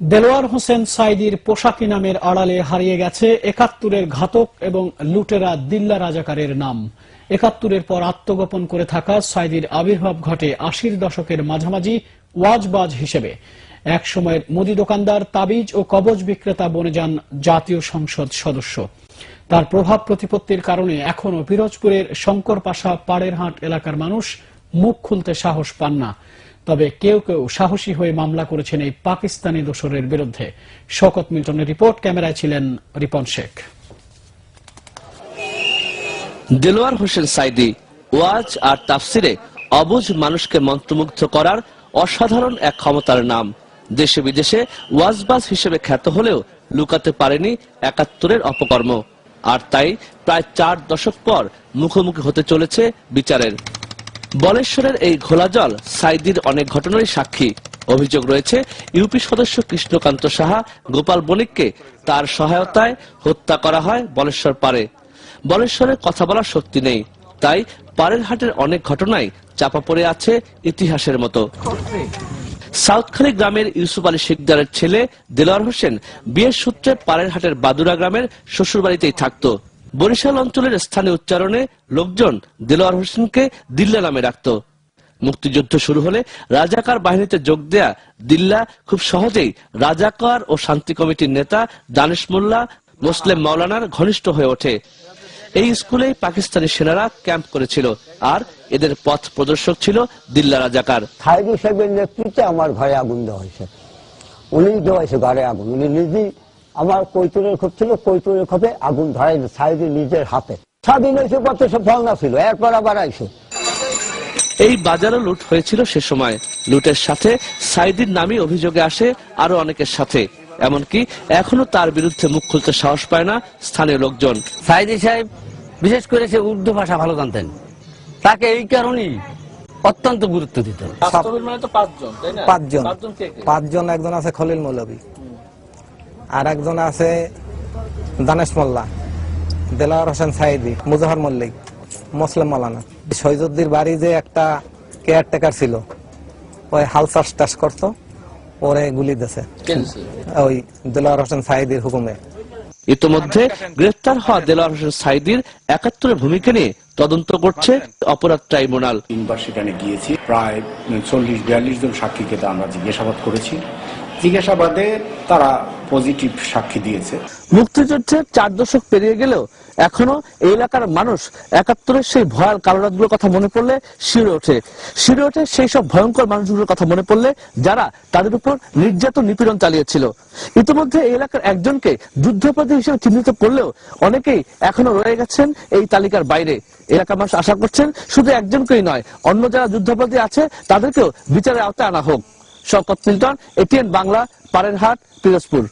দেলোয়ার হোসেন সাইদির পোশাকি নামের আড়ালে হারিয়ে গেছে একাত্তরের ঘাতক এবং লুটেরা দিল্লা রাজাকারের নাম। একাত্তরের পর আত্মগোপন করে থাকা সাইদির আবির্ভাব ঘটে আশির দশকের মাঝামাঝি ওয়াজবাজ হিসেবে। এক সময়ের মুদি দোকানদার, তাবিজ ও কবজ বিক্রেতা বনে যান জাতীয় সংসদ সদস্য। তার প্রভাব প্রতিপত্তির কারণে এখনও পিরোজপুরের শঙ্কর পাশা পাড়েরহাট এলাকার মানুষ মুখ খুলতে সাহস পান না। তবে কেউ কেউ সাহসী হয়ে মামলা করেছেন এই পাকিস্তানি দোসরের বিরুদ্ধে। শকত মিল্টনের রিপোর্ট, ক্যামেরায় ছিলেন রিপন শেখ। দেলোয়ার হোসেন সাইদি ওয়াজ আর তাফসিরে অবুঝ মানুষকে মন্ত্রমুগ্ধ করার অসাধারণ এক ক্ষমতার নাম। দেশে বিদেশে ওয়াজবাজ হিসেবে খ্যাত হলেও লুকাতে পারেনি একাত্তরের অপকর্ম। আর তাই প্রায় চার দশক পর মুখোমুখি হতে চলেছে বিচারের। বলেশ্বরের এই ঘোলা জল সাইদির অনেক ঘটনারই সাক্ষী। অভিযোগ রয়েছে, ইউপি সদস্য কৃষ্ণকান্ত সাহা, গোপাল বণিককে তার সহায়তায় হত্যা করা হয় বলেশ্বর পারে বলেশ্বরে কথা বলার শক্তি নেই। তাই পারের হাটের অনেক ঘটনাই চাপা পড়ে আছে ইতিহাসের মতো। সাউথখালী গ্রামের ইউসুফ আলী শিকদারের ছেলে দেলোয়ার হোসেন বিয়ের সূত্রে পাড়ের হাটের বাদুরা গ্রামের শ্বশুরবাড়িতেই থাকত। বরিশাল অঞ্চলের স্থানীয় উচ্চারণে লোকজন দেলোয়ার হোসেনকে দিল্লা নামে ডাকত। মুক্তিযুদ্ধ শুরু হলে রাজাকার বাহিনীতে যোগ দেয়া দিল্লা খুব সহজেই রাজাকার ও শান্তি কমিটির নেতা দানেশ মোল্লা, মুসলিম মাওলানার ঘনিষ্ঠ হয়ে ওঠে। এই স্কুলেই পাকিস্তানি সেনারা ক্যাম্প করেছিল আর এদের পথ প্রদর্শক ছিল দিল্লা রাজাকার। সাহেবের নেতৃত্বে আমার ঘরে আগুন দেওয়া হয়েছে। উনি দেওয়াইছে ঘরে আগুন। উনি নিজেই আমার কৈতুরের খোপ ছিল কৈতুরের খোপে আগুন ধরাই সাইদি নিজের হাতে। স্বাধীন হয়েছে কত সব ফলনা ছিল এরপর আবার আইসে। এই বাজারও লুট হয়েছিল সে সময়। লুটের সাথে সাইদির নামই অভিযোগে আসে আরও অনেকের সাথে। এমনকি এখনও তার বিরুদ্ধে মুখ খুলতে সাহস পায় না স্থানীয় লোকজন। সাইদি সাহেব বিশেষ করে সে উর্দু ভাষা ভালো জানতেন। তাকে এই কারণেই অত্যন্ত গুরুত্ব দিতেন। পাঁচজন পাঁচজন। একজন আছে খলিল মৌলবী আর একজন আছে দানেশ মোল্লা দেলাওয়ার হোসেন সাইদি মুজাফর মল্লিক মুসলিম মালানা। সৈজুদ্দির বাড়ি যে একটা কেয়ারটেকার ছিল ওই হাল চাষ টাস করতো ওরে গুলি দিছে ওই দেলাওয়ার হোসেন সাইদির হুকুমে। ইতোমধ্যে গ্রেফতার হওয়া দেলোয়ার হোসেন সাইদির একাত্তরের ভূমিকা নিয়ে তদন্ত করছে অপরাধ ট্রাইব্যুনাল। তিনবার সেখানে গিয়েছি প্রায় চল্লিশ বিয়াল্লিশ জন সাক্ষীকে আমরা জিজ্ঞাসাবাদ করেছি। জিজ্ঞাসাবাদে তারা পজিটিভ সাক্ষী দিয়েছে। মুক্তিযুদ্ধের চার দশক পেরিয়ে গেলেও এখনও এই এলাকার মানুষ একাত্তরের সেই ভয়াল কালরাতগুলোর কথা মনে পড়লে শিরে ওঠে। শিরে ওঠে সেই সব ভয়ঙ্কর মানুষগুলোর কথা মনে পড়লে যারা তাদের উপর নির্যাতন নিপীড়ন চালিয়েছিল। ইতিমধ্যে এই এলাকার একজনকে যুদ্ধাপরাধী হিসেবে চিহ্নিত করলেও অনেকেই এখনও রয়ে গেছেন এই তালিকার বাইরে। এলাকার মানুষ আশা করছেন শুধু একজনকেই নয়, অন্য যারা যুদ্ধাপরাধী আছে তাদেরকেও বিচারের আওতায় আনা হোক। Shawkat Milton ATN Bangla Parerhat Pirojpur.